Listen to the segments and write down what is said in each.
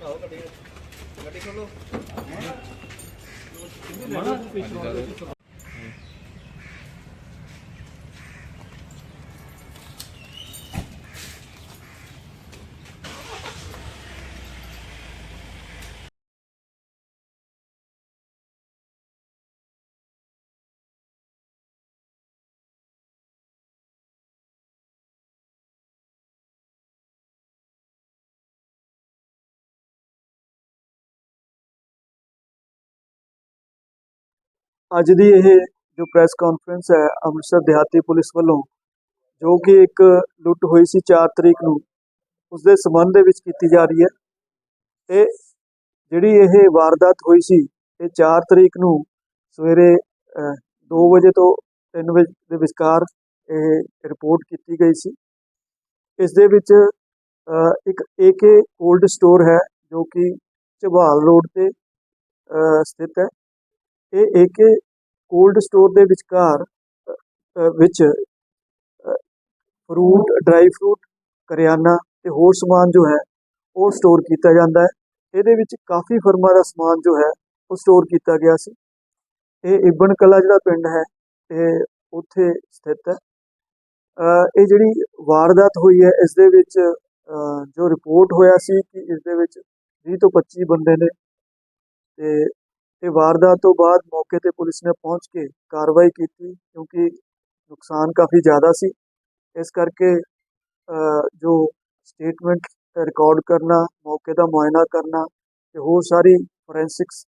ਬਿਠਾਓ ਗੱਡੀ ਗੱਡੀ ਖੋਲੋ। ਅੱਜ ਦੀ ਇਹ ਜੋ ਪ੍ਰੈਸ ਕਾਨਫਰੰਸ ਹੈ ਅੰਮ੍ਰਿਤਸਰ ਦਿਹਾਤੀ ਪੁਲਿਸ ਵੱਲੋਂ ਜੋ ਕਿ ਇੱਕ ਲੁੱਟ ਹੋਈ ਸੀ 4 ਤਰੀਕ ਨੂੰ ਉਸ ਦੇ ਸੰਬੰਧ ਦੇ ਵਿੱਚ ਕੀਤੀ ਜਾ ਰਹੀ ਹੈ। ਤੇ ਜਿਹੜੀ ਇਹ ਵਾਰਦਾਤ ਹੋਈ ਸੀ ਇਹ 4 ਤਰੀਕ ਨੂੰ ਸਵੇਰੇ 2 ਵਜੇ ਤੋਂ 3 ਵਜੇ ਦੇ ਵਿਚਕਾਰ ਇਹ ਰਿਪੋਰਟ ਕੀਤੀ ਗਈ ਸੀ। ਇਸ ਦੇ ਵਿੱਚ ਅ, ਇੱਕ ਏਕੇ ਕੋਲਡ ਸਟੋਰ ਹੈ ਜੋ ਕਿ ਝਬਾਲ ਰੋਡ ਤੇ ਸਥਿਤ ਹੈ। ਇਹ ਏਕੇ ਕੋਲਡ ਸਟੋਰ ਦੇ ਵਿਚਕਾਰ ਵਿੱਚ ਫਰੂਟ ਡਰਾਈ ਫਰੂਟ ਕਰਿਆਨਾ ਤੇ ਹੋਰ ਸਮਾਨ ਜੋ ਹੈ, ਉਹ ਸਟੋਰ ਕੀਤਾ ਜਾਂਦਾ ਹੈ। ਇਹਦੇ ਵਿੱਚ ਕਾਫੀ ਫਰਮਾਂ ਦਾ ਸਮਾਨ ਜੋ ਹੈ, ਉਹ ਸਟੋਰ ਕੀਤਾ ਗਿਆ ਸੀ। ਇਹ ਇਬਨ ਕਲਾ ਜਿਹੜਾ ਪਿੰਡ ਹੈ, ਇਹ ਉੱਥੇ ਸਥਿਤ ਹੈ। ਇਹ ਜਿਹੜੀ ਵਾਰਦਾਤ ਹੋਈ ਹੈ, ਇਸ ਦੇ ਵਿੱਚ ਜੋ ਰਿਪੋਰਟ ਹੋਇਆ ਸੀ ਕਿ ਇਸ ਦੇ ਵਿੱਚ 20 ਤੋਂ 25 ਬੰਦੇ ਨੇ ਤੇ ਇਹ ਵਾਰਦਾਤ ਤੋਂ ਬਾਅਦ ਮੌਕੇ ਤੇ ਪੁਲਿਸ ਨੇ ਪਹੁੰਚ ਕੇ ਕਾਰਵਾਈ ਕੀਤੀ ਕਿਉਂਕਿ ਨੁਕਸਾਨ ਕਾਫੀ ਜ਼ਿਆਦਾ ਸੀ ਇਸ ਕਰਕੇ ਅ, ਜੋ ਸਟੇਟਮੈਂਟ ਰਿਕਾਰਡ ਕਰਨਾ ਮੌਕੇ ਦਾ ਮੁਆਇਨਾ ਕਰਨਾ ਤੇ ਹੋਰ ਸਾਰੀ ਫੋਰੈਂਸਿਕਸ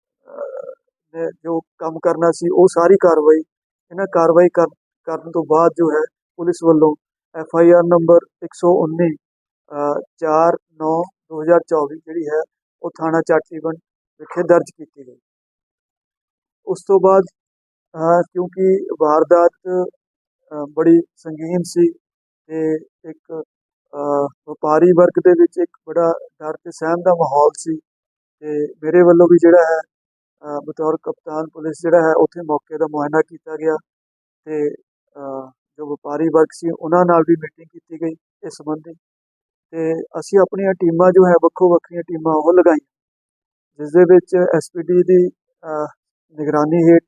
ਨੇ ਜੋ ਕੰਮ ਕਰਨਾ ਸੀ ਉਹ ਸਾਰੀ ਕਾਰਵਾਈ ਇਹਨਾਂ ਕਾਰਵਾਈ ਕਰ- ਕਰਨ ਤੋਂ ਬਾਅਦ ਜੋ ਹੈ ਪੁਲਿਸ ਵੱਲੋਂ ਐਫ ਆਈ ਆਰ ਨੰਬਰ 119 4 9 2024 ਜਿਹੜੀ ਹੈ ਉਹ ਥਾਣਾ ਚਾਟੀਵੰਡ ਵਿਖੇ ਦਰਜ ਕੀਤੀ ਗਈ ਉਸ ਤੋਂ ਬਾਅਦ ਕਿਉਂਕਿ ਵਾਰਦਾਤ ਬੜੀ ਸੰਗੀਨ ਸੀ ਤੇ ਇੱਕ ਵਪਾਰੀ ਵਰਗ ਦੇ ਵਿੱਚ ਇੱਕ ਬੜਾ ਡਰ ਤੇ ਸਹਿਮ ਦਾ ਮਾਹੌਲ ਸੀ ਤੇ ਮੇਰੇ ਵੱਲੋਂ ਵੀ ਜਿਹੜਾ ਹੈ ਬਤੌਰ ਕਪਤਾਨ ਪੁਲਿਸ ਜਿਹੜਾ ਹੈ, ਉੱਥੇ ਮੌਕੇ ਦਾ ਮੁਆਇਨਾ ਕੀਤਾ ਗਿਆ ਤੇ ਜੋ ਵਪਾਰੀ ਵਰਗ ਸੀ ਉਹਨਾਂ ਨਾਲ ਵੀ ਮੀਟਿੰਗ ਕੀਤੀ ਗਈ ਇਸ ਸੰਬੰਧੀ ਤੇ ਅਸੀਂ ਆਪਣੀਆਂ ਟੀਮਾਂ ਜੋ ਹੈ ਵੱਖੋ ਵੱਖਰੀਆਂ ਟੀਮਾਂ ਉਹ ਲਗਾਈਆਂ, ਜਿਸ ਦੇ ਵਿੱਚ ਐਸਪੀਡੀ ਦੀ ਨਿਗਰਾਨੀ ਹੇਠ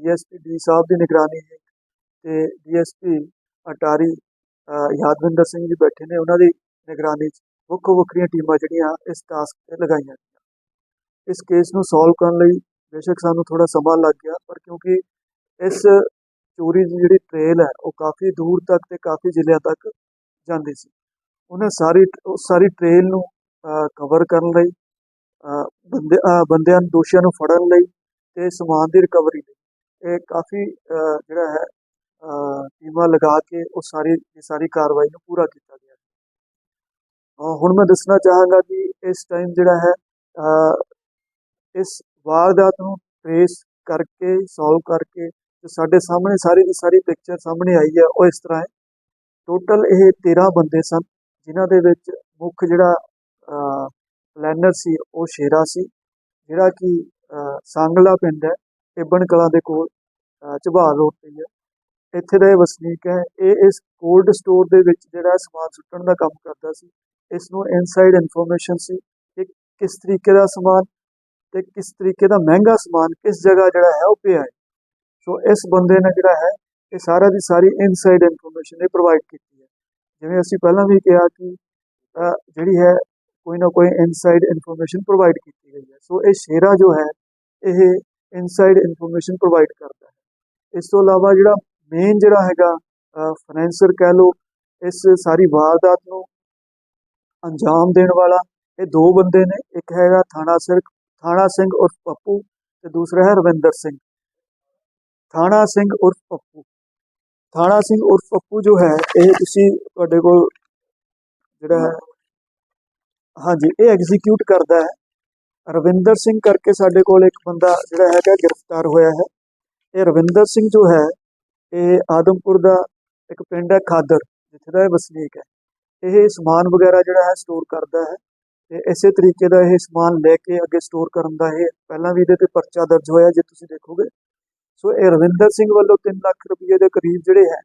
ਡੀਐਸਪੀ ਡੀ ਸਾਹਿਬ ਦੀ ਨਿਗਰਾਨੀ ਹੇਠ ਤੇ ਡੀਐਸਪੀ ਅਟਾਰੀ ਯਾਦਵਿੰਦਰ ਸਿੰਘ ਜੀ ਬੈਠੇ ਨੇ ਉਹਨਾਂ ਦੀ ਨਿਗਰਾਨੀ 'ਚ। ਵੱਖੋ ਵੱਖਰੀਆਂ ਟੀਮਾਂ ਜਿਹੜੀਆਂ ਇਸ ਟਾਸਕ ਤੇ ਲਗਾਈਆਂ ਗਈਆਂ। ਇਸ ਕੇਸ ਨੂੰ ਸੋਲਵ ਕਰਨ ਲਈ ਬੇਸ਼ੱਕ ਸਾਨੂੰ ਥੋੜਾ ਸਮਾਂ ਲੱਗ ਗਿਆ, ਪਰ ਕਿਉਂਕਿ ਇਸ ਚੋਰੀ ਦੀ ਜਿਹੜੀ ਟ੍ਰੇਲ ਹੈ, ਉਹ ਕਾਫੀ ਦੂਰ ਤੱਕ ਤੇ ਕਾਫੀ ਜ਼ਿਲ੍ਹਿਆਂ ਤੱਕ ਜਾਂਦੀ ਸੀ। ਉਹਨਾਂ ਸਾਰੀ, ਉਹ ਸਾਰੀ ਟ੍ਰੇਲ ਨੂੰ ਕਵਰ ਕਰਨ ਲਈ ਬੰਦੇ ਬੰਦਿਆਂ ਨੂੰ ਦੋਸ਼ੀਆਂ ਨੂੰ ਫੜਨ ਲਈ ਤੇ ਸਮਾਨ ਦੀ ਰਿਕਵਰੀ ਲਈ। ਇਹ ਕਾਫੀ ਜਿਹੜਾ ਹੈ ਟੀਮਾਂ ਲਗਾ ਕੇ ਉਹ ਸਾਰੀ ਇਹ ਸਾਰੀ ਕਾਰਵਾਈ ਨੂੰ ਪੂਰਾ ਕੀਤਾ ਗਿਆ। ਹੁਣ ਮੈਂ ਦੱਸਣਾ ਚਾਹਾਂਗਾ ਕਿ ਇਸ ਟਾਈਮ ਜਿਹੜਾ ਹੈ ਇਸ ਵਾਰਦਾਤ ਨੂੰ ਟ੍ਰੇਸ ਕਰਕੇ ਸੋਲਵ ਕਰਕੇ ਜੋ ਸਾਡੇ ਸਾਹਮਣੇ ਸਾਰੀ ਦੀ ਸਾਰੀ ਪਿਕਚਰ ਸਾਹਮਣੇ ਆਈ ਹੈ, ਉਹ ਇਸ ਤਰ੍ਹਾਂ ਹੈ। ਟੋਟਲ ਇਹ 13 ਬੰਦੇ ਸਨ, ਜਿਨ੍ਹਾਂ ਦੇ ਵਿੱਚ ਮੁੱਖ ਜਿਹੜਾ ਪਲੈਨਰ ਸੀ, ਉਹ ਸ਼ੇਰਾ ਸੀ, ਜਿਹੜਾ ਕਿ ਸੰਗਲਾ ਪਿੰਡ ਹੈ, ਇਬਨ ਕਲਾਂ ਦੇ ਕੋਲ ਝਬਾਲ ਰੋਡ ਤੇ ਹੈ ਇੱਥੇ ਦਾ ਇਹ ਵਸਨੀਕ ਹੈ, ਇਹ ਇਸ ਕੋਲਡ ਸਟੋਰ ਦੇ ਵਿੱਚ ਜਿਹੜਾ ਸਮਾਨ ਸੁੱਟਣ ਦਾ ਕੰਮ ਕਰਦਾ ਸੀ ਇਸ ਨੂੰ ਇਨਸਾਈਡ ਇਨਫੋਰਮੇਸ਼ਨ ਸੀ ਕਿ ਕਿਸ ਤਰੀਕੇ ਦਾ ਸਮਾਨ ਤੇ ਕਿਸ ਤਰੀਕੇ ਦਾ ਮਹਿੰਗਾ ਸਮਾਨ ਕਿਸ ਜਗ੍ਹਾ ਜਿਹੜਾ ਹੈ ਉਹ ਪਿਆ ਹੈ। ਸੋ ਇਸ ਬੰਦੇ ਨੇ ਜਿਹੜਾ ਹੈ, ਇਹ ਸਾਰਾ ਦੀ ਸਾਰੀ ਇਨਸਾਈਡ ਇਨਫੋਰਮੇਸ਼ਨ ਇਹ ਪ੍ਰੋਵਾਈਡ ਕੀਤੀ ਹੈ। ਜਿਵੇਂ ਅਸੀਂ ਪਹਿਲਾਂ ਵੀ ਕਿਹਾ ਕਿ ਜਿਹੜੀ ਹੈ, ਕੋਈ ਨਾ ਕੋਈ ਇਨਸਾਈਡ ਇਨਫੋਰਮੇਸ਼ਨ ਪ੍ਰੋਵਾਈਡ ਕੀਤੀ ਗਈ ਹੈ। ਸੋ ਇਹ ਸ਼ੇਰਾ ਜੋ ਹੈ ਇਹ ਇਨਸਾਈਡ ਇਨਫੋਰਮੇਸ਼ਨ ਪ੍ਰੋਵਾਈਡ ਕਰਦਾ ਹੈ। ਇਸ ਤੋਂ ਇਲਾਵਾ ਜਿਹੜਾ ਮੇਨ ਜਿਹੜਾ ਹੈਗਾ ਫਾਈਨੈਂਸਰ ਕਹਿ ਲਓ, ਇਸ ਸਾਰੀ ਵਾਰਦਾਤ ਨੂੰ ਅੰਜਾਮ ਦੇਣ ਵਾਲਾ, ਇਹ ਦੋ ਬੰਦੇ ਨੇ, ਇੱਕ ਹੈਗਾ ਥਾਣਾ ਸਿਰ, ਥਾਣਾ ਸਿੰਘ ਉਰਫ ਪੱਪੂ ਤੇ ਦੂਸਰਾ ਹੈ ਰਵਿੰਦਰ ਸਿੰਘ। ਥਾਣਾ ਸਿੰਘ ਉਰਫ ਪੱਪੂ। ਥਾਣਾ ਸਿੰਘ ਉਰਫ ਪੱਪੂ ਜੋ ਹੈ, ਇਹ ਤੁਸੀਂ ਤੁਹਾਡੇ ਕੋਲ ਜਿਹੜਾ ਹੈ, ਹਾਂਜੀ, ਇਹ ਐਗਜ਼ੀਕਿਊਟ ਕਰਦਾ ਹੈ। ਰਵਿੰਦਰ ਸਿੰਘ ਕਰਕੇ ਸਾਡੇ ਕੋਲ ਇੱਕ ਬੰਦਾ ਜਿਹੜਾ ਹੈਗਾ ਗ੍ਰਿਫਤਾਰ ਹੋਇਆ ਹੈ। ਇਹ ਰਵਿੰਦਰ ਸਿੰਘ ਜੋ ਹੈ, ਇਹ ਆਦਮਪੁਰ ਦਾ ਇੱਕ ਪਿੰਡ ਹੈ ਖਾਦਰ, ਜਿੱਥੇ ਦਾ ਇਹ ਵਸਨੀਕ ਹੈ। ਇਹ ਸਮਾਨ ਵਗੈਰਾ ਜਿਹੜਾ ਹੈ ਸਟੋਰ ਕਰਦਾ ਹੈ ਤੇ ਇਸੇ ਤਰੀਕੇ ਦਾ ਇਹ ਸਮਾਨ ਲੈ ਕੇ ਅੱਗੇ ਸਟੋਰ ਕਰਨ ਦਾ ਇਹ ਪਹਿਲਾਂ ਵੀ ਇਹਦੇ ਤੇ ਪਰਚਾ ਦਰਜ ਹੋਇਆ ਜੇ ਤੁਸੀਂ ਦੇਖੋਗੇ। ਸੋ ਇਹ ਰਵਿੰਦਰ ਸਿੰਘ ਵੱਲੋਂ 3 ਲੱਖ ਰੁਪਏ ਦੇ ਕਰੀਬ ਜਿਹੜੇ ਹੈ,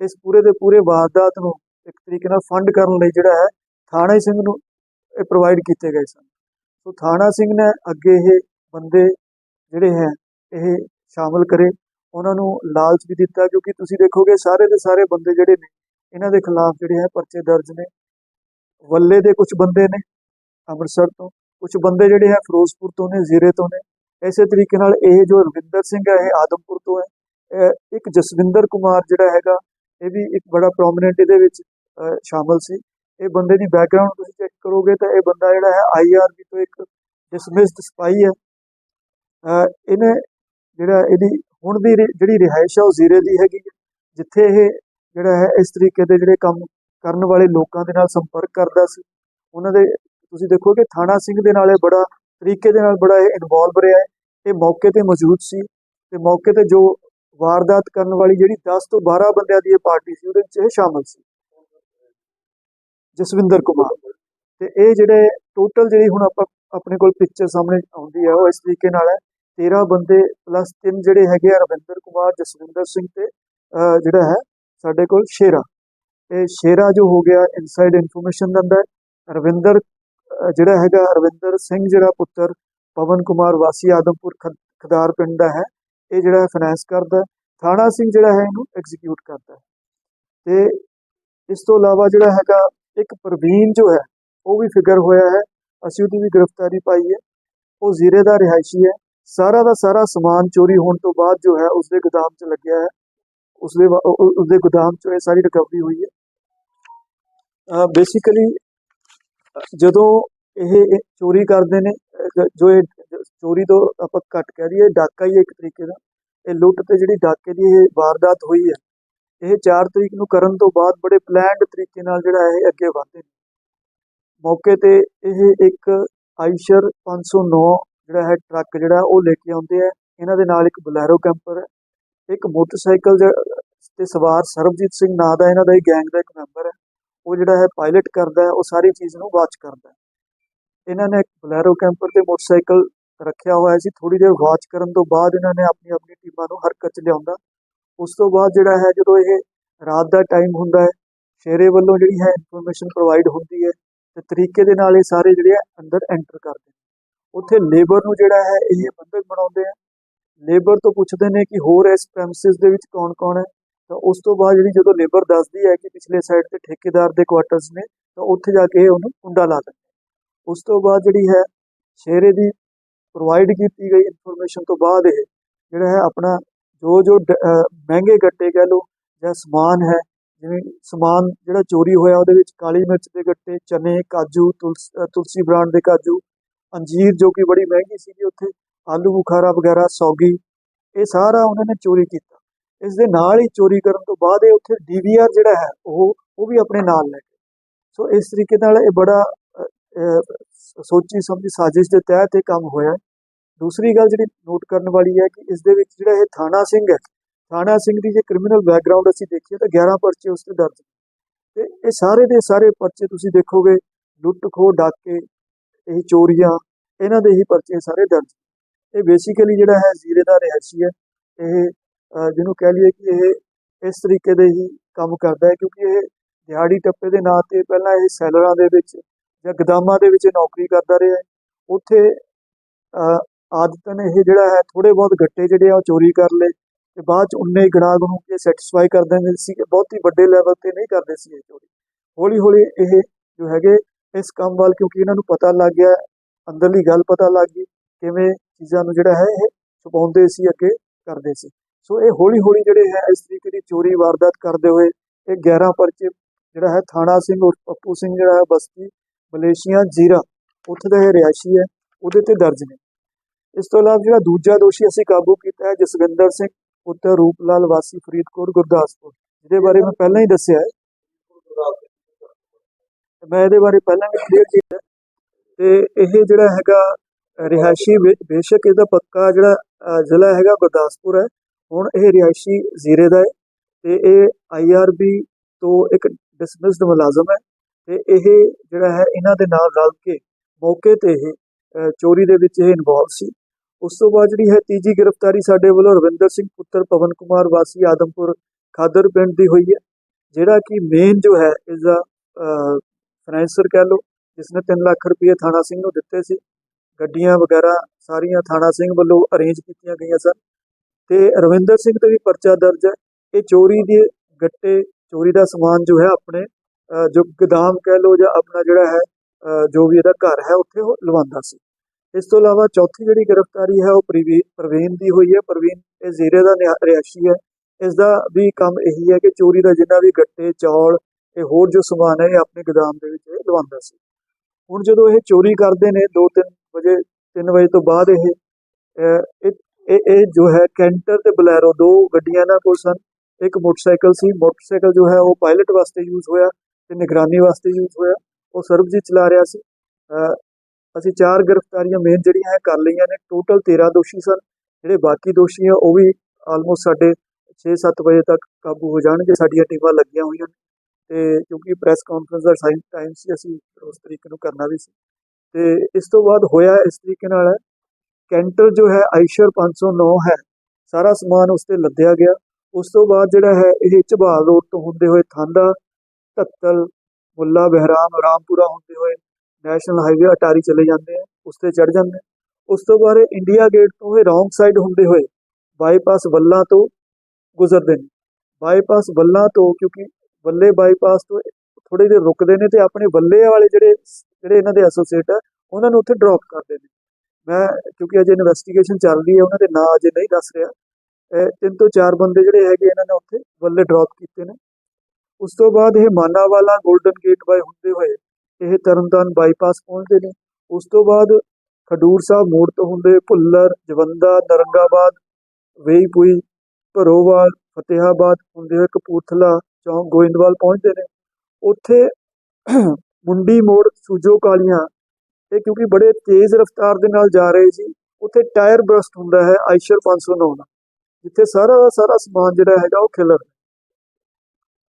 ਇਸ ਪੂਰੇ ਦੇ ਪੂਰੇ ਵਾਰਦਾਤ ਨੂੰ ਇੱਕ ਤਰੀਕੇ ਨਾਲ ਫੰਡ ਕਰਨ ਲਈ ਜਿਹੜਾ ਹੈ, ਥਾਣੇ ਸਿੰਘ ਨੂੰ ਇਹ ਪ੍ਰੋਵਾਈਡ ਕੀਤੇ ਗਏ ਸਨ। ਸੋ ਥਾਣਾ ਸਿੰਘ ਨੇ ਅੱਗੇ ਇਹ ਬੰਦੇ ਜਿਹੜੇ ਹੈ ਇਹ ਸ਼ਾਮਲ ਕਰੇ। ਉਹਨਾਂ ਨੂੰ ਲਾਲਚ ਵੀ ਦਿੱਤਾ ਕਿਉਂਕਿ ਤੁਸੀਂ ਦੇਖੋਗੇ ਸਾਰੇ ਦੇ ਸਾਰੇ ਬੰਦੇ ਜਿਹੜੇ ਨੇ ਇਹਨਾਂ ਦੇ ਖਿਲਾਫ ਜਿਹੜੇ ਹੈ ਪਰਚੇ ਦਰਜ ਨੇ। ਵੱਲੇ ਦੇ ਕੁਝ ਬੰਦੇ ਨੇ ਅੰਮ੍ਰਿਤਸਰ ਤੋਂ। ਕੁਝ ਬੰਦੇ ਜਿਹੜੇ ਹੈ ਫਿਰੋਜ਼ਪੁਰ ਤੋਂ ਨੇ ਜ਼ੀਰੇ ਤੋਂ ਨੇ। ਇਸੇ ਤਰੀਕੇ ਨਾਲ ਇਹ ਜੋ ਰਵਿੰਦਰ ਸਿੰਘ ਹੈ ਇਹ ਆਦਮਪੁਰ ਤੋਂ ਹੈ। ਇੱਕ ਜਸਵਿੰਦਰ ਕੁਮਾਰ ਜਿਹੜਾ ਹੈਗਾ ਇਹ ਵੀ ਇੱਕ ਬੜਾ ਪ੍ਰੋਮਿਨੈਂਟ ਇਹਦੇ ਵਿੱਚ ਅਹ, ਸ਼ਾਮਲ ਸੀ। ਇਹ ਬੰਦੇ ਦੀ ਬੈਕਗ੍ਰਾਉਂਡ ਤੁਸੀਂ ਚੈੱਕ ਕਰੋਗੇ ਤਾਂ ਇਹ ਬੰਦਾ ਜਿਹੜਾ ਹੈ ਆਈਆਰਬੀ ਤੋਂ ਇੱਕ ਡਿਸਮਿਸਡ ਸਪਾਈ ਹੈ। ਇਹਨੇ ਜਿਹੜਾ ਇਹਦੀ ਹੁਣ ਦੀ ਜਿਹੜੀ ਰਿਹਾਇਸ਼ ਹੈ ਉਹ ਜ਼ੀਰੇ ਦੀ ਹੈਗੀ ਹੈ, ਜਿੱਥੇ ਇਹ ਜਿਹੜਾ ਹੈ ਇਸ ਤਰੀਕੇ ਦੇ ਜਿਹੜੇ ਕੰਮ ਕਰਨ ਵਾਲੇ ਲੋਕਾਂ ਦੇ ਨਾਲ ਸੰਪਰਕ ਕਰਦਾ ਸੀ। ਉਹਨਾਂ ਦੇ, ਤੁਸੀਂ ਦੇਖੋ ਕਿ ਥਾਣਾ ਸਿੰਘ ਦੇ ਨਾਲ ਇਹ ਬੜਾ ਤਰੀਕੇ ਦੇ ਨਾਲ ਬੜਾ ਇਹ ਇਨਵੋਲਵ ਰਿਹਾ ਹੈ। ਇਹ ਮੌਕੇ ਤੇ ਮੌਜੂਦ ਸੀ ਤੇ ਮੌਕੇ ਤੇ ਜੋ ਵਾਰਦਾਤ ਕਰਨ ਵਾਲੀ ਜਿਹੜੀ 10 ਤੋਂ 12 ਬੰਦਿਆਂ ਦੀ ਇਹ ਪਾਰਟੀ ਸੀ, ਉਹਦੇ ਵਿੱਚ ਇਹ ਸ਼ਾਮਲ ਸੀ। ਜਸਵਿੰਦਰ ਕੁਮਾਰ। ਤੇ ਇਹ ਜਿਹੜੇ ਟੋਟਲ ਜਿਹੜੀ ਹੁਣ ਆਪਾਂ ਆਪਣੇ ਕੋਲ ਪਿਕਚਰ ਸਾਹਮਣੇ ਆਉਂਦੀ ਹੈ ਉਹ ਇਸ ਤਰੀਕੇ ਨਾਲ ਹੈ। 13 ਬੰਦੇ ਪਲੱਸ 3 ਜਿਹੜੇ ਹੈਗੇ ਆ, ਰਵਿੰਦਰ ਕੁਮਾਰ, ਜਸਵਿੰਦਰ ਸਿੰਘ ਤੇ ਜਿਹੜਾ ਹੈ, ਸਾਡੇ ਕੋਲ ਸ਼ੇਰਾ। ਇਹ ਸ਼ੇਰਾ ਜੋ ਹੋ ਗਿਆ ਇਨਸਾਈਡ ਇਨਫੋਰਮੇਸ਼ਨ ਦਿੰਦਾ ਹੈ ਰਵਿੰਦਰ ਜਿਹੜਾ ਹੈਗਾ, ਰਵਿੰਦਰ ਸਿੰਘ ਜਿਹੜਾ ਪੁੱਤਰ, ਪਵਨ ਕੁਮਾਰ ਵਾਸੀ ਆਦਮਪੁਰ ਖਦ- ਖਦਾਰ ਪਿੰਡ ਦਾ ਹੈ। ਇਹ ਜਿਹੜਾ ਫਾਈਨੈਂਸ ਕਰਦਾ ਥਾਣਾ ਸਿੰਘ ਜਿਹੜਾ ਹੈ, ਇਹਨੂੰ ਐਗਜ਼ੀਕਿਊਟ ਕਰਦਾ ਹੈ। ਤੇ ਇਸ ਤੋਂ ਇਲਾਵਾ ਜਿਹੜਾ ਹੈਗਾ ਇੱਕ ਪ੍ਰਵੀਨ ਜੋ ਹੈ, ਉਹ ਵੀ ਫਿਗਰ ਹੋਇਆ ਹੈ। ਅਸੀਂ ਉਹਦੀ ਵੀ ਗ੍ਰਿਫਤਾਰੀ ਪਾਈ ਹੈ। ਉਹ ਜ਼ੀਰੇ ਦਾ ਰਿਹਾਇਸ਼ੀ ਹੈ। ਸਾਰਾ ਦਾ ਸਾਰਾ ਸਮਾਨ ਚੋਰੀ ਹੋਣ ਤੋਂ ਬਾਅਦ ਜੋ ਹੈ, ਉਸਦੇ ਗੋਦਾਮ 'ਚ ਲੱਗਿਆ ਹੈ। ਉਸਦੇ ਉਸਦੇ ਗੋਦਾਮ 'ਚੋਂ ਇਹ ਸਾਰੀ ਰਿਕਵਰੀ ਹੋਈ ਹੈ। ਬੇਸਿਕਲੀ ਜਦੋਂ ਇਹ ਚੋਰੀ ਕਰਦੇ ਨੇ ਜੋ ਇਹ ਚੋਰੀ ਤੋਂ ਆਪਾਂ ਘੱਟ ਕਹਿ ਦਈਏ, ਡਾਕਾ ਹੀ ਹੈ ਇੱਕ ਤਰੀਕੇ ਦਾ। ਇਹ ਲੁੱਟ ਤੇ ਜਿਹੜੀ ਡਾਕੇ ਦੀ ਇਹ ਵਾਰਦਾਤ ਹੋਈ ਹੈ ਇਹ 4 ਤਰੀਕ ਨੂੰ ਕਰਨ ਤੋਂ ਬਾਅਦ ਬੜੇ ਪਲਾਨਡ ਤਰੀਕੇ ਨਾਲ ਜਿਹੜਾ ਇਹ ਅੱਗੇ ਵਧਦੇ ਨੇ। ਮੌਕੇ ਤੇ ਇਹ ਇੱਕ ਆਈਸ਼ਰ 509 ਜਿਹੜਾ ਹੈ ਟਰੱਕ ਜਿਹੜਾ ਉਹ ਲੈ ਕੇ ਆਉਂਦੇ ਆ। ਇਹਨਾਂ ਦੇ ਨਾਲ ਇੱਕ ਬਲੈਰੋ ਕੈਂਪਰ ਹੈ ਇੱਕ ਮੋਟਰਸਾਈਕਲ ਜ- ਤੇ ਸਵਾਰ ਸਰਬਜੀਤ ਸਿੰਘ ਨਾਂ ਦਾ ਇਹਨਾਂ ਦਾ ਹੀ ਗੈਂਗ ਦਾ ਇੱਕ ਮੈਂਬਰ ਹੈ। ਉਹ ਜਿਹੜਾ ਹੈ ਪਾਇਲਟ ਕਰਦਾ ਉਹ ਸਾਰੀ ਚੀਜ਼ ਨੂੰ ਵਾਚ ਕਰਦਾ ਇਹਨਾਂ ਨੇ ਇੱਕ ਬਲੈਰੋ ਕੈਂਪਰ ਤੇ ਮੋਟਰਸਾਈਕਲ ਰੱਖਿਆ ਹੋਇਆ ਸੀ। ਥੋੜੀ ਦੇਰ ਵਾਚ ਕਰਨ ਤੋਂ ਬਾਅਦ ਇਹਨਾਂ ਨੇ ਆਪਣੀ ਆਪਣੀ ਟੀਮਾਂ ਨੂੰ ਹਰਕਤ 'ਚ ਲਿਆਉਂਦਾ। ਉਸ ਤੋਂ ਬਾਅਦ ਜਿਹੜਾ ਹੈ, ਜਦੋਂ ਇਹ ਰਾਤ ਦਾ ਟਾਈਮ ਹੁੰਦਾ ਹੈ, ਸ਼ੇਰੇ ਵੱਲੋਂ ਜਿਹੜੀ ਹੈ ਇਨਫੋਰਮੇਸ਼ਨ ਪ੍ਰੋਵਾਈਡ ਹੁੰਦੀ ਹੈ, ਤੇ ਤਰੀਕੇ ਦੇ ਨਾਲ ਇਹ ਸਾਰੇ ਜਿਹੜੇ ਆ ਅੰਦਰ ਐਂਟਰ ਕਰਦੇ ਨੇ। ਉੱਥੇ ਲੇਬਰ ਨੂੰ ਜਿਹੜਾ ਹੈ, ਇਹ ਬੰਧਕ ਬਣਾਉਂਦੇ ਆ। ਲੇਬਰ ਤੋਂ ਪੁੱਛਦੇ ਨੇ ਕਿ ਹੋਰ ਇਸ ਪ੍ਰੈਮਿਸਿਸ ਦੇ ਵਿੱਚ ਕੌਣ-ਕੌਣ ਹੈ। ਤਾਂ ਉਸ ਤੋਂ ਬਾਅਦ ਜਿਹੜੀ ਜਦੋਂ ਲੇਬਰ ਦੱਸਦੀ ਹੈ ਕਿ ਪਿਛਲੇ ਸਾਈਡ ਤੇ ਠੇਕੇਦਾਰ ਦੇ ਕੁਆਟਰਸ ਨੇ, ਤਾਂ ਉੱਥੇ ਜਾ ਕੇ ਇਹ ਉਹਨੂੰ ਕੁੰਡਾ ਲਾ ਦਿੰਦੇ ਉਸ ਤੋਂ ਬਾਅਦ ਜਿਹੜੀ ਹੈ, ਸ਼ੇਰੇ ਦੀ ਪ੍ਰੋਵਾਈਡ ਕੀਤੀ ਗਈ ਇਨਫੋਰਮੇਸ਼ਨ ਤੋਂ ਬਾਅਦ ਇਹ ਜਿਹੜਾ ਹੈ ਆਪਣਾ ਜੋ ਜੋ ਡ- ਮਹਿੰਗੇ ਗੱਟੇ ਕਹਿ ਲਓ ਜਾਂ ਸਮਾਨ ਹੈ, ਜਿਵੇਂ ਸਮਾਨ ਜਿਹੜਾ ਚੋਰੀ ਹੋਇਆ ਉਹਦੇ ਵਿੱਚ ਕਾਲੀ ਮਿਰਚ ਦੇ ਗੱਟੇ, ਚਨੇ, ਕਾਜੂ, ਤੁਲਸ ਤੁਲਸੀ ਬ੍ਰਾਂਡ ਦੇ ਕਾਜੂ, ਅੰਜੀਰ ਜੋ ਕਿ ਬੜੀ ਮਹਿੰਗੀ ਸੀਗੀ ਉੱਥੇ, ਆਲੂ ਬੁਖਾਰਾ ਵਗੈਰਾ, ਸੌਗੀ, ਇਹ ਸਾਰਾ ਉਹਨਾਂ ਨੇ ਚੋਰੀ ਕੀਤਾ। ਇਸ ਦੇ ਨਾਲ ਹੀ ਚੋਰੀ ਕਰਨ ਤੋਂ ਬਾਅਦ ਇਹ ਉੱਥੇ ਡੀਵੀਆਰ ਜਿਹੜਾ ਹੈ, ਉਹ ਉਹ ਵੀ ਆਪਣੇ ਨਾਲ ਲੈ ਗਏ। ਸੋ ਇਸ ਤਰੀਕੇ ਨਾਲ ਇਹ ਬੜਾ ਸੋਚੀ ਸਮਝੀ ਸਾਜ਼ਿਸ਼ ਦੇ ਤਹਿਤ ਇਹ ਕੰਮ ਹੋਇਆ। ਦੂਸਰੀ ਗੱਲ ਜਿਹੜੀ ਨੋਟ ਕਰਨ ਵਾਲੀ ਹੈ ਕਿ ਇਸ ਦੇ ਵਿੱਚ ਜਿਹੜਾ ਇਹ ਥਾਣਾ ਸਿੰਘ ਹੈ, ਥਾਣਾ ਸਿੰਘ ਦੀ ਜੇ ਕ੍ਰਿਮੀਨਲ ਬੈਕਗ੍ਰਾਉਂਡ ਅਸੀਂ ਦੇਖੀਏ ਤਾਂ 11 ਪਰਚੇ ਉਸ ਤੇ ਦਰਜ ਨੇ। ਤੇ ਇਹ ਸਾਰੇ ਦੇ ਸਾਰੇ ਪਰਚੇ ਤੁਸੀਂ ਦੇਖੋਗੇ, ਲੁੱਟ ਖੋਹ, ਡਾਕੇ, ਇਹ ਚੋਰੀਆਂ, ਇਹਨਾਂ ਦੇ ਹੀ ਪਰਚੇ ਸਾਰੇ ਦਰਜ ਇਹ ਬੇਸਿਕਲੀ ਜਿਹੜਾ ਹੈ ਜ਼ੀਰੇ ਦਾ ਰਿਹਾਇਸ਼ੀ ਹੈ। ਇਹ ਜਿਹਨੂੰ ਕਹਿ ਲਈਏ ਕਿ ਇਹ ਇਸ ਤਰੀਕੇ ਦੇ ਹੀ ਕੰਮ ਕਰਦਾ ਹੈ ਕਿਉਂਕਿ ਇਹ ਦਿਹਾੜੀ ਟੱਪੇ ਦੇ ਨਾਂ ਤੇ ਪਹਿਲਾਂ ਇਹ ਸੈਲਰਾਂ ਦੇ ਵਿੱਚ ਜਾਂ ਗਦਾਮਾਂ ਦੇ ਵਿੱਚ ਨੌਕਰੀ ਕਰਦਾ ਰਿਹਾ ਉੱਥੇ ਆਦਤਨ ਇਹ ਜਿਹੜਾ ਹੈ ਥੋੜੇ ਬਹੁਤ ਗੱਟੇ ਜਿਹੜੇ ਆ ਉਹ ਚੋਰੀ ਕਰ ਲਏ ਤੇ ਬਾਅਦ ਚ ਉਨੇ ਗਣਾਗ ਨੂੰ ਕੇ ਸੈਟੀਸਫਾਈ ਕਰ ਦਿੰਦੇ ਸੀ ਬਹੁਤ ਹੀ ਵੱਡੇ ਲੈਵਲ ਤੇ ਨਹੀਂ ਕਰਦੇ ਸੀ ਇਹ ਚੋਰੀ। ਹੌਲੀ ਹੌਲੀ ਇਹ ਜੋ ਹੈਗੇ ਇਸ ਕੰਮ ਵੱਲ ਕਿਉਂਕਿ ਇਹਨਾਂ ਨੂੰ ਪਤਾ ਲੱਗ ਗਿਆ, ਅੰਦਰਲੀ ਗੱਲ ਪਤਾ ਲੱਗ ਗਈ ਕਿਵੇਂ ਚੀਜ਼ਾਂ ਨੂੰ ਜਿਹੜਾ ਹੈ ਇਹ ਛੁਪਾਉਂਦੇ ਸੀ, ਅੱਗੇ ਕਰਦੇ ਸੀ। ਸੋ ਇਹ ਹੌਲੀ ਹੌਲੀ ਜਿਹੜੇ ਹੈ ਇਸ ਤਰੀਕੇ ਦੀ ਚੋਰੀ ਵਾਰਦਾਤ ਕਰਦੇ ਹੋਏ ਇਹ 11 ਪਰਚੇ ਜਿਹੜਾ ਹੈ ਥਾਣਾ ਸਿੰਘ ਔਰ ਪੱਪੂ ਸਿੰਘ ਜਿਹੜਾ ਹੈ ਬਸਤੀ ਮਲੇਸ਼ੀਆ ਜੀਰਾ, ਉੱਥੇ ਦਾ ਇਹ ਰਿਹਾਇਸ਼ੀ ਹੈ, ਉਹਦੇ ਤੇ ਦਰਜ ਨੇ। ਇਸ ਤੋਂ ਇਲਾਵਾ ਜਿਹੜਾ ਦੂਜਾ ਦੋਸ਼ੀ ਅਸੀਂ ਕਾਬੂ ਕੀਤਾ ਹੈ, ਜਸਵਿੰਦਰ ਸਿੰਘ, ਪੁੱਤਰ ਰੂਪ ਲਾਲ ਵਾਸੀ ਫਰੀਦਕੋਟ, ਗੁਰਦਾਸਪੁਰ। ਜਿਹਦੇ ਬਾਰੇ ਮੈਂ ਪਹਿਲਾਂ ਹੀ ਦੱਸਿਆ ਹੈ। ਮੈਂ ਇਹਦੇ ਬਾਰੇ ਪਹਿਲਾਂ ਵੀ ਕਲੀਅਰ ਕੀਤਾ ਹੈ। ਤੇ ਇਹ ਜਿਹੜਾ ਹੈਗਾ ਰਿਹਾਇਸ਼ੀ ਬੇਸ਼ੱਕ ਇਹਦਾ ਪੱਕਾ ਜਿਹੜਾ ਜ਼ਿਲ੍ਹਾ ਹੈਗਾ ਗੁਰਦਾਸਪੁਰ ਹੈ। ਹੁਣ ਇਹ ਰਿਹਾਇਸ਼ੀ ਜ਼ੀਰੇ ਦਾ ਹੈ ਤੇ ਇਹ ਆਈਆਰਬੀ ਤੋਂ ਇੱਕ ਡਿਸਮਿਸਡ ਮੁਲਾਜ਼ਮ ਹੈ ਤੇ ਇਹ ਜਿਹੜਾ ਹੈ, ਇਹਨਾਂ ਦੇ ਨਾਲ ਰਲ ਕੇ ਮੌਕੇ ਤੇ ਇਹ ਚੋਰੀ ਦੇ ਵਿੱਚ ਇਹ ਇਨਵੋਲਵ ਸੀ। ਉਸ ਤੋਂ ਬਾਅਦ ਜਿਹੜੀ ਹੈ ਤੀਜੀ ਗ੍ਰਿਫਤਾਰੀ ਸਾਡੇ ਵੱਲੋਂ ਰਵਿੰਦਰ ਸਿੰਘ ਪੁੱਤਰ ਪਵਨ ਕੁਮਾਰ ਵਾਸੀ ਆਦਮਪੁਰ ਖਾਦਰ ਪਿੰਡ ਦੀ ਹੋਈ ਹੈ, ਜਿਹੜਾ ਕਿ ਮੇਨ ਜੋ ਹੈ ਇਸ ਦਾ ਫਾਈਨੈਂਸਰ ਕਹਿ ਲਓ, ਜਿਸਨੇ 3 ਲੱਖ ਰੁਪਏ ਥਾਣਾ ਸਿੰਘ ਨੂੰ ਦਿੱਤੇ ਸੀ, ਗੱਡੀਆਂ ਵਗੈਰਾ ਸਾਰੀਆਂ ਥਾਣਾ ਸਿੰਘ ਵੱਲੋਂ ਅਰੇਂਜ ਕੀਤੀਆਂ ਗਈਆਂ ਸਨ ਤੇ ਰਵਿੰਦਰ ਸਿੰਘ ਤੇ ਵੀ ਪਰਚਾ ਦਰਜ ਹੈ। ਇਹ ਚੋਰੀ ਦੇ ਗੱਟੇ, ਚੋਰੀ ਦਾ ਸਮਾਨ ਜੋ ਹੈ ਆਪਣੇ ਜੋ ਗੋਦਾਮ ਕਹਿ ਲਓ ਜਾਂ ਆਪਣਾ ਜਿਹੜਾ ਹੈ ਜੋ ਵੀ ਇਹਦਾ ਘਰ ਹੈ, ਉੱਥੇ ਉਹ ਲਵਾਉਂਦਾ ਸੀ। ਇਸ ਤੋਂ ਇਲਾਵਾ ਚੌਥੀ ਜਿਹੜੀ ਗ੍ਰਿਫਤਾਰੀ ਹੈ, ਉਹ ਪ੍ਰਵੀ- ਪ੍ਰਵੀਨ ਦੀ ਹੋਈ ਹੈ। ਪ੍ਰਵੀਨ ਇਹ ਜ਼ੀਰੇ ਦਾ ਨਿਆ- ਰਿਹਾਇਸ਼ੀ ਹੈ। ਇਸ ਦਾ ਵੀ ਕੰਮ ਇਹੀ ਹੈ ਕਿ ਚੋਰੀ ਦਾ ਜਿੰਨਾ ਵੀ ਗੱਟੇ, ਚੌਲ ਤੇ ਹੋਰ ਜੋ ਸਮਾਨ ਹੈ, ਇਹ ਆਪਣੇ ਗੋਦਾਮ ਦੇ ਵਿੱਚ ਲਵਾਉਂਦਾ ਸੀ। ਹੁਣ ਜਦੋਂ ਇਹ ਚੋਰੀ ਕਰਦੇ ਨੇ 2-3 ਵਜੇ 3 ਵਜੇ ਤੋਂ ਬਾਅਦ ਇਹ ਇਹ ਇਹ ਜੋ ਹੈ, ਕੈਂਟਰ ਤੇ ਬਲੈਰੋ ਦੋ ਗੱਡੀਆਂ ਨਾਲ ਕੋਲ ਸਨ ਇੱਕ ਮੋਟਰਸਾਈਕਲ ਸੀ। ਮੋਟਰਸਾਈਕਲ ਜੋ ਹੈ, ਉਹ ਪਾਇਲਟ ਵਾਸਤੇ ਯੂਜ਼ ਹੋਇਆ ਤੇ ਨਿਗਰਾਨੀ ਵਾਸਤੇ ਯੂਜ਼ ਹੋਇਆ। ਉਹ ਸਰਬਜੀਤ ਚਲਾ ਰਿਹਾ ਸੀ। ਅਸੀਂ ਚਾਰ ਗ੍ਰਿਫਤਾਰੀਆਂ ਮੇਨ ਜਿਹੜੀਆਂ ਹੈ ਕਰ ਲਈਆਂ ਨੇ ਟੋਟਲ 13 ਦੋਸ਼ੀ ਸਨ, ਜਿਹੜੇ ਬਾਕੀ ਦੋਸ਼ੀ ਆ, ਉਹ ਵੀ ਆਲਮੋਸਟ ਸਾਡੇ 6-7 ਵਜੇ ਤੱਕ ਕਾਬੂ ਹੋ ਜਾਣਗੇ, ਸਾਡੀਆਂ ਟੀਮਾਂ ਲੱਗੀਆਂ ਹੋਈਆਂ ਨੇ। ਤੇ ਕਿਉਂਕਿ ਪ੍ਰੈਸ ਕਾਨਫਰੰਸ ਦਾ ਟਾਈਮ ਸੀ, ਅਸੀਂ ਉਸ ਤਰੀਕੇ ਨੂੰ ਕਰਨਾ ਵੀ ਸੀ। ਤੇ ਇਸ ਤੋਂ ਬਾਅਦ ਹੋਇਆ ਇਸ ਤਰੀਕੇ ਨਾਲ ਹੈ, ਕੈਂਟਰ ਜੋ ਹੈ ਆਈਸ਼ਰ 509 ਹੈ, ਸਾਰਾ ਸਮਾਨ ਉਸ ਤੇ ਲੱਦਿਆ ਗਿਆ। ਉਸ ਤੋਂ ਬਾਅਦ ਜਿਹੜਾ ਹੈ, ਇਹ ਝਬਾਲ ਰੋਡ ਤੋਂ ਹੁੰਦੇ ਹੋਏ ਥਾਂਦਾ, ਧੱਤਲ, ਮੁੱਲਾ, ਬਹਿਰਾਮ, ਰਾਮਪੁਰਾ ਹੁੰਦੇ ਹੋਏ ਨੈਸ਼ਨਲ ਹਾਈਵੇ ਅਟਾਰੀ ਚਲੇ ਜਾਂਦੇ ਆ, ਉਸ ਤੇ ਚੜ ਜਾਂਦੇ ਉਸ ਤੋਂ ਬਾਅਦ ਇਹ ਇੰਡੀਆ ਗੇਟ ਤੋਂ ਇਹ ਰੌਂਗ ਸਾਈਡ ਹੁੰਦੇ ਹੋਏ ਬਾਈਪਾਸ ਵੱਲਾਂ ਤੋਂ ਗੁਜ਼ਰਦੇ ਨੇ। ਬਾਈਪਾਸ ਵੱਲਾਂ ਤੋਂ, ਕਿਉਂਕਿ ਵੱਲੇ ਬਾਈਪਾਸ ਤੋਂ ਥੋੜੇ ਜਿਹੇ ਰੁਕਦੇ ਨੇ ਤੇ ਆਪਣੇ ਵੱਲੇ ਵਾਲੇ ਜਿਹੜੇ ਜਿਹੜੇ ਇਹਨਾਂ ਦੇ ਐਸੋਸੀਏਟ ਆ, ਉਹਨਾਂ ਨੂੰ ਉੱਥੇ ਡ੍ਰੌਪ ਕਰਦੇ ਨੇ। ਮੈਂ, ਕਿਉਂਕਿ ਅਜੇ ਇਨਵੈਸਟੀਗੇਸ਼ਨ ਚੱਲ ਰਹੀ ਹੈ, ਉਹਨਾਂ ਦੇ ਨਾਂ ਅਜੇ ਨਹੀਂ ਦੱਸ ਰਿਹਾ। ਇਹ ਤਿੰਨ ਤੋਂ ਚਾਰ ਬੰਦੇ ਜਿਹੜੇ ਹੈਗੇ ਇਹਨਾਂ ਨੇ ਉੱਥੇ ਵੱਲੇ ਡ੍ਰੌਪ ਕੀਤੇ ਨੇ। ਉਸ ਤੋਂ ਬਾਅਦ ਇਹ ਮਾਨਾਵਾਲਾ 골ਡਨ ਗੇਟ ਬਾਈ ਹੁੰਦੇ ਹੋਏ ਇਹ ਤਰਨਤਾਰਨ ਬਾਈਪਾਸ ਪਹੁੰਚਦੇ ਨੇ। ਉਸ ਤੋਂ ਬਾਅਦ ਖਡੂਰ ਸਾਹਿਬ ਮੋੜ ਤੋਂ ਹੁੰਦੇ ਭੁੱਲਰ, ਜਵੰਦਾ, ਨਰੰਗਾਬਾਦ, ਵੇਈਪੁਈ, ਭਰੋਵਾਲ, ਫਤਿਹਾਬਾਦ ਹੁੰਦੇ ਹੋਏ ਕਪੂਰਥਲਾ ਚੌਂਕ ਗੋਇੰਦਵਾਲ ਪਹੁੰਚਦੇ ਨੇ। ਉੱਥੇ ਮੁੰਡੀ ਮੋੜ, ਸੂਜੋ ਕਾਲੀਆਂ, ਇਹ ਕਿਉਂਕਿ ਬੜੇ ਤੇਜ਼ ਰਫ਼ਤਾਰ ਦੇ ਨਾਲ ਜਾ ਰਹੇ ਸੀ, ਉੱਥੇ ਟਾਇਰ ਬਰਸਟ ਹੁੰਦਾ ਹੈ ਆਈਸ਼ਰ 509 ਦਾ, ਜਿੱਥੇ ਸਾਰਾ ਦਾ ਸਾਰਾ ਸਮਾਨ ਜਿਹੜਾ ਹੈਗਾ ਉਹ ਖਿਲਰ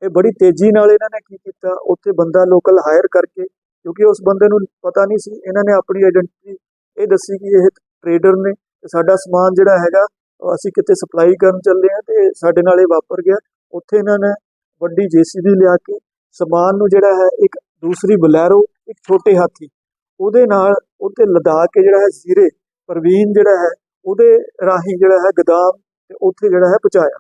ਇਹ ਬੜੀ ਤੇਜ਼ੀ ਨਾਲ ਇਹਨਾਂ ਨੇ ਕੀ ਕੀਤਾ, ਉੱਥੇ ਬੰਦਾ ਲੋਕਲ ਹਾਇਰ ਕਰਕੇ ਕਿਉਂਕਿ ਉਸ ਬੰਦੇ ਨੂੰ ਪਤਾ ਨਹੀਂ ਸੀ, ਇਹਨਾਂ ਨੇ ਆਪਣੀ ਆਇਡੈਂਟੀ ਇਹ ਦੱਸੀ ਕਿ ਇਹ ਟ੍ਰੇਡਰ ਨੇ ਤੇ ਸਾਡਾ ਸਮਾਨ ਜਿਹੜਾ ਹੈਗਾ ਅਸੀਂ ਕਿਤੇ ਸਪਲਾਈ ਕਰਨ ਚੱਲੇ ਆ ਤੇ ਸਾਡੇ ਨਾਲ ਇਹ ਵਾਪਰ ਗਿਆ। ਉੱਥੇ ਇਹਨਾਂ ਨੇ ਵੱਡੀ ਜੀਸੀਬੀ ਲਿਆ ਕੇ ਸਮਾਨ ਨੂੰ ਜਿਹੜਾ ਹੈ ਇੱਕ ਦੂਸਰੀ ਬਲੈਰੋ, ਇੱਕ ਛੋਟੇ ਹਾਥੀ, ਉਹਦੇ ਨਾਲ ਉੱਤੇ ਲਦਾ ਕੇ ਜਿਹੜਾ ਹੈ ਜ਼ੀਰੇ, ਪ੍ਰਵੀਨ ਜਿਹੜਾ ਹੈ, ਉਹਦੇ ਰਾਹੀਂ ਜਿਹੜਾ ਹੈ ਗਦਾਮ ਤੇ ਉੱਥੇ ਜਿਹੜਾ ਹੈ ਪਹੁੰਚਾਇਆ।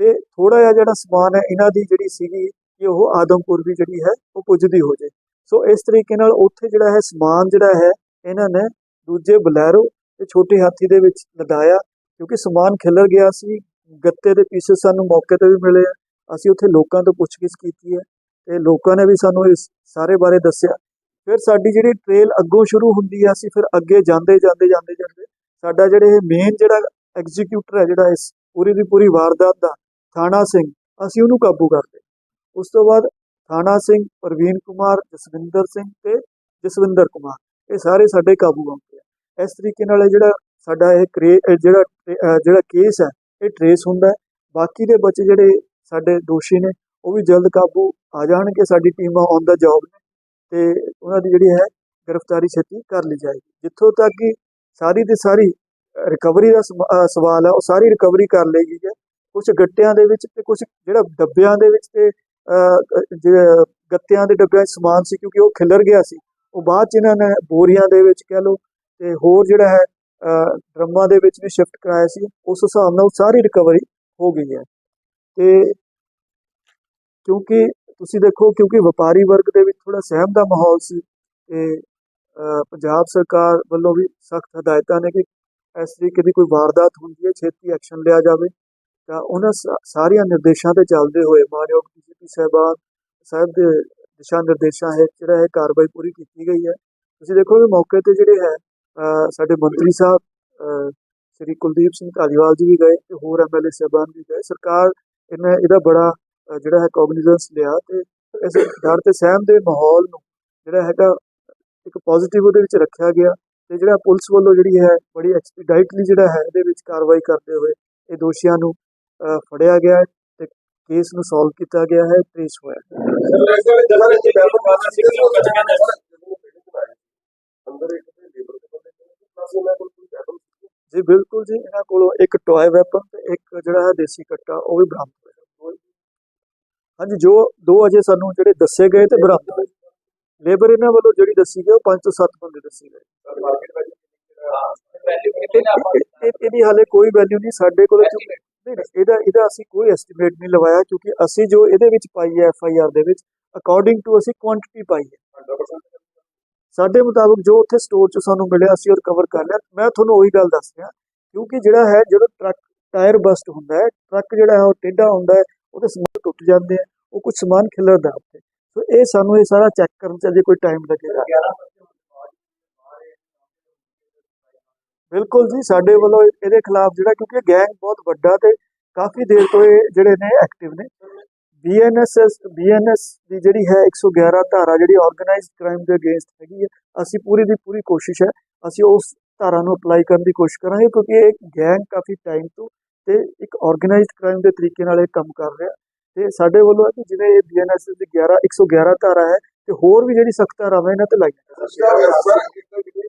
ਤੇ ਥੋੜਾ ਜਿਹਾ ਜਿਹੜਾ ਸਮਾਨ ਹੈ, ਇਹਨਾਂ ਦੀ ਜਿਹੜੀ ਸੀਗੀ ਕਿ ਉਹ ਆਦਮਪੁਰ ਵੀ ਜਿਹੜੀ ਹੈ, ਉਹ ਪੁੱਜਦੀ ਹੋ ਜੇ ਸੋ ਇਸ ਤਰੀਕੇ ਨਾਲ ਉੱਥੇ ਜਿਹੜਾ ਹੈ ਸਮਾਨ ਜਿਹੜਾ ਹੈ, ਇਹਨਾਂ ਨੇ ਦੂਜੇ ਬਲੈਰੋ ਤੇ ਛੋਟੇ ਹਾਥੀ ਦੇ ਵਿੱਚ ਲਦਾਇਆ ਕਿਉਂਕਿ ਸਮਾਨ ਖਿਲਰ ਗਿਆ ਸੀ, ਗੱਤੇ ਦੇ ਪੀਸਸ ਸਾਨੂੰ ਮੌਕੇ ਤੇ ਵੀ ਮਿਲੇ ਆ। ਅਸੀਂ ਉੱਥੇ ਲੋਕਾਂ ਤੋਂ ਪੁੱਛਗਿੱਛ ਕੀਤੀ ਹੈ ਤੇ ਲੋਕਾਂ ਨੇ ਵੀ ਸਾਨੂੰ ਇਸ ਸਾਰੇ ਬਾਰੇ ਦੱਸਿਆ। ਫਿਰ ਸਾਡੀ ਜਿਹੜੀ ਟ੍ਰੇਲ ਅੱਗੋਂ ਸ਼ੁਰੂ ਹੁੰਦੀ ਹੈ ਅਸੀਂ ਫਿਰ ਅੱਗੇ ਜਾਂਦੇ ਜਾਂਦੇ ਜਾਂਦੇ ਜਾਂਦੇ। ਸਾਡਾ ਜਿਹੜੇ ਮੇਨ ਜਿਹੜਾ ਐਗਜ਼ੀਕਿਊਟਰ ਹੈ ਜਿਹੜਾ ਇਸ ਪੂਰੀ ਦੀ ਪੂਰੀ ਵਾਰਦਾਤ ਦਾ ਥਾਣਾ ਸਿੰਘ, ਅਸੀਂ ਉਹਨੂੰ ਕਾਬੂ ਕਰਦੇ। ਉਸ ਤੋਂ ਬਾਅਦ ਥਾਣਾ ਸਿੰਘ, ਪ੍ਰਵੀਨ ਕੁਮਾਰ, ਜਸਵਿੰਦਰ ਸਿੰਘ ਤੇ ਜਸਵਿੰਦਰ ਕੁਮਾਰ। ਇਹ ਸਾਰੇ ਸਾਡੇ ਕਾਬੂ ਆਉਂਦੇ ਆ। ਇਸ ਤਰੀਕੇ ਨਾਲ ਇਹ ਜਿਹੜਾ ਸਾਡਾ ਇਹ ਕਰੇ ਜਿਹੜਾ ਜਿਹੜਾ ਕੇਸ ਹੈ ਇਹ ਟਰੇਸ ਹੁੰਦਾ ਹੈ। ਬਾਕੀ ਦੇ ਬੱਚੇ ਜਿਹੜੇ ਸਾਡੇ ਦੋਸ਼ੀ ਨੇ, ਉਹ ਵੀ ਜਲਦ ਕਾਬੂ ਆ ਜਾਣਗੇ। ਸਾਡੀ ਟੀਮਾਂ ਔਨ ਦਾ ਜੌਬ ਨੇ ਤੇ ਉਹਨਾਂ ਦੀ ਜਿਹੜੀ ਹੈ ਗ੍ਰਿਫਤਾਰੀ ਛੇਤੀ ਕਰ ਲਈ ਜਾਏਗੀ। ਜਿੱਥੋਂ ਤੱਕ ਕਿ ਸਾਰੀ ਦੀ ਸਾਰੀ ਰਿਕਵਰੀ ਦਾ ਸਮ- ਸਵਾਲ ਹੈ ਉਹ ਸਾਰੀ ਰਿਕਵਰੀ ਕਰ ਲਈ ਗਈ ਹੈ। ਕੁਝ ਗੱਟਿਆਂ ਦੇ ਵਿੱਚ ਤੇ ਕੁਝ ਜਿਹੜਾ ਡੱਬਿਆਂ ਦੇ ਵਿੱਚ ਤੇ ਗੱਤਿਆਂ ਦੇ ਡੱਬਿਆਂ 'ਚ ਸਮਾਨ ਸੀ ਕਿਉਂਕਿ ਉਹ ਖਿਲਰ ਗਿਆ ਸੀ। ਉਹ ਬਾਅਦ ਚ ਇਹਨਾਂ ਨੇ ਬੋਰੀਆਂ ਦੇ ਵਿੱਚ ਕਹਿ ਲਓ ਤੇ ਹੋਰ ਜਿਹੜਾ ਹੈ ਡਰਮਾਂ ਦੇ ਵਿੱਚ ਵੀ ਸ਼ਿਫਟ ਕਰਾਇਆ ਸੀ। ਉਸ ਹਿਸਾਬ ਨਾਲ ਉਹ ਸਾਰੀ ਰਿਕਵਰੀ ਹੋ ਗਈ ਹੈ। ਤੇ ਕਿਉਂਕਿ ਤੁਸੀਂ ਦੇਖੋ, ਕਿਉਂਕਿ ਵਪਾਰੀ ਵਰਗ ਦੇ ਵਿੱਚ ਥੋੜਾ ਸਹਿਮ ਦਾ ਮਾਹੌਲ ਸੀ ਤੇ ਪੰਜਾਬ ਸਰਕਾਰ ਵੱਲੋਂ ਵੀ ਸਖਤ ਹਦਾਇਤਾਂ ਨੇ ਕਿ ਇਸ ਤਰੀਕੇ ਦੀ ਕੋਈ ਵਾਰਦਾਤ ਹੁੰਦੀ ਹੈ, ਛੇਤੀ ਐਕਸ਼ਨ ਲਿਆ ਜਾਵੇ। ਤਾਂ ਉਹਨਾਂ ਸਾ- ਸਾਰੀਆਂ ਨਿਰਦੇਸ਼ਾਂ ਤੇ ਚੱਲਦੇ ਹੋਏ ਮਾਨਯੋਗ ਡੀਜੀਪੀ ਸਾਹਿਬਾਨ ਸਾਹਿਬ ਦੇ ਦਿਸ਼ਾ ਨਿਰਦੇਸ਼ਾਂ ਹੇਠ ਜਿਹੜਾ ਇਹ ਕਾਰਵਾਈ ਪੂਰੀ ਕੀਤੀ ਗਈ ਹੈ। ਤੁਸੀਂ ਦੇਖੋ ਵੀ ਮੌਕੇ ਤੇ ਜਿਹੜੇ ਹੈ ਸਾਡੇ ਮੰਤਰੀ ਸਾਹਿਬ ਸ਼੍ਰੀ ਕੁਲਦੀਪ ਸਿੰਘ ਧਾਲੀਵਾਲ ਜੀ ਵੀ ਗਏ ਤੇ ਹੋਰ ਐਮਐਲਏ ਸਾਹਿਬਾਨ ਵੀ ਗਏ। ਸਰਕਾਰ ਇਹਨੇ, ਇਹਦਾ ਬੜਾ ਜਿਹੜਾ ਹੈ ਕੋਗਨੀਜ਼ੈਂਸ ਲਿਆ ਤੇ ਇਸ ਡਰ ਤੇ ਸਹਿਮ ਦੇ ਮਾਹੌਲ ਨੂੰ ਜਿਹੜਾ ਹੈਗਾ ਇੱਕ ਪੋਜ਼ਿਟਿਵ ਉਹਦੇ ਵਿੱਚ ਰੱਖਿਆ ਗਿਆ ਤੇ ਜਿਹੜਾ ਪੁਲਿਸ ਵੱਲੋਂ ਜਿਹੜੀ ਹੈ ਬੜੀ ਐਕਸਪੀਡਾਈਟਲੀ ਜਿਹੜਾ ਹੈ ਇਹਦੇ ਵਿੱਚ ਕਾਰਵਾਈ ਕਰਦੇ ਹੋਏ ਇਹ ਦੋਸ਼ੀਆਂ ਨੂੰ ਫੜਿਆ ਗਿਆ ਹੈ ਤੇ ਕੇਸ ਨੂੰ ਸੋਲਵ ਕੀਤਾ ਗਿਆ ਹੈ ਟ੍ਰੇਸ ਹੋਇਆ ਜੀ ਬਿਲਕੁਲ ਜੀ ਇਹਨਾਂ ਕੋਲੋਂ ਇੱਕ ਟੌਏ ਵੈਪਨ ਤੇ ਇੱਕ ਜਿਹੜਾ ਹੈ ਦੇਸੀ ਕੱਟਾ ਉਹ ਵੀ ਬਰਾਮਦ ਹੋਇਆ। ਹਾਂਜੀ ਜੋ ਦੋ ਅਜੇ ਸਾਨੂੰ ਜਿਹੜੇ ਦੱਸੇ ਗਏ ਤੇ ਬਰਾਮਦ ਹੋਏ। ਲੇਬਰ ਇਹਨਾਂ ਵੱਲੋਂ ਜਿਹੜੀ ਦੱਸੀ ਗਈ ਉਹ 5 ਤੋਂ 7 ਬੰਦੇ ਦੱਸੇ ਗਏ। ਇਹਦੀ ਹਾਲੇ ਕੋਈ ਵੈਲਿਊ ਨਹੀਂ ਸਾਡੇ ਕੋਲ ਨਹੀਂ ਇਹਦਾ ਇਹਦਾ ਅਸੀਂ ਕੋਈ ਐਸਟੀਮੇਟ ਨਹੀਂ ਲਵਾਇਆ ਕਿਉਂਕਿ ਅਸੀਂ ਜੋ ਇਹਦੇ ਵਿੱਚ ਪਾਈ ਹੈ ਐਫ ਆਈ ਆਰ ਦੇ ਵਿੱਚ ਅਕੋਰਡਿੰਗ ਟੂ ਅਸੀਂ ਕੁਆਂਟੀਟੀ ਪਾਈ ਹੈ। 100% ਸਾਡੇ ਮੁਤਾਬਕ ਜੋ ਉੱਥੇ ਸਟੋਰ 'ਚ ਸਾਨੂੰ ਮਿਲਿਆ, ਅਸੀਂ ਰਿਕਵਰ ਕਰ ਲਿਆ। ਮੈਂ ਤੁਹਾਨੂੰ ਉਹੀ ਗੱਲ ਦੱਸ ਰਿਹਾ, ਕਿਉਂਕਿ ਜਿਹੜਾ ਹੈ, ਜਦੋਂ ਟਰੱਕ ਟਾਇਰ ਬਸਟ ਹੁੰਦਾ ਹੈ, ਟਰੱਕ ਜਿਹੜਾ ਹੈ, ਉਹ ਟੇਢਾ ਹੁੰਦਾ ਹੈ, ਉਹਦੇ ਸਮਾਨ ਟੁੱਟ ਜਾਂਦੇ ਆ, ਉਹ ਕੁਝ ਸਮਾਨ ਖਿਲਰਦਾ ਉੱਥੇ। ਸੋ ਇਹ ਸਾਨੂੰ ਇਹ ਸਾਰਾ ਚੈੱਕ ਕਰਨ 'ਚ ਅਜੇ ਕੋਈ ਟਾਈਮ ਲੱਗੇਗਾ 11 ਬਿਲਕੁਲ ਜੀ, ਸਾਡੇ ਵੱਲੋਂ ਇਹਦੇ ਖਿਲਾਫ ਜਿਹੜਾ, ਕਿਉਂਕਿ ਗੈਂਗ ਬਹੁਤ ਵੱਡਾ ਤੇ ਕਾਫੀ ਦੇਰ ਤੋਂ ਇਹ ਜਿਹੜੇ ਨੇ ਐਕਟਿਵ ਨੇ ਬੀਐਨਐਸਐਸ ਬੀਐਨਐਸ ਦੀ ਜਿਹੜੀ ਹੈ 111 ਧਾਰਾ ਜਿਹੜੀ ਆਰਗੇਨਾਈਜ਼ਡ ਕ੍ਰਾਈਮ ਦੇ ਅਗੇਂਸਟ ਹੈਗੀ ਹੈ, ਅਸੀਂ ਪੂਰੀ ਦੀ ਪੂਰੀ ਕੋਸ਼ਿਸ਼ ਹੈ, ਅਸੀਂ ਉਸ ਧਾਰਾ ਨੂੰ ਅਪਲਾਈ ਕਰਨ ਦੀ ਕੋਸ਼ਿਸ਼ ਕਰਾਂਗੇ, ਕਿਉਂਕਿ ਇਹ ਗੈਂਗ ਕਾਫੀ ਟਾਈਮ ਤੋਂ ਤੇ ਇੱਕ ਆਰਗੇਨਾਈਜ਼ਡ ਕ੍ਰਾਈਮ ਦੇ ਤਰੀਕੇ ਨਾਲ ਇਹ ਕੰਮ ਕਰ ਰਿਹਾ ਤੇ ਸਾਡੇ ਵੱਲੋਂ ਹੈ ਕਿ ਜਿਵੇਂ ਇਹ ਬੀਐਨਐਸ ਦੀ 11 111 ਧਾਰਾ ਹੈ, ਤੇ ਹੋਰ ਵੀ ਜਿਹੜੀ ਸਖਤ ਧਾਰਾਵਾਂ ਇਹਨਾਂ ਤੇ ਲਾਈਆਂ ਜਾਣ।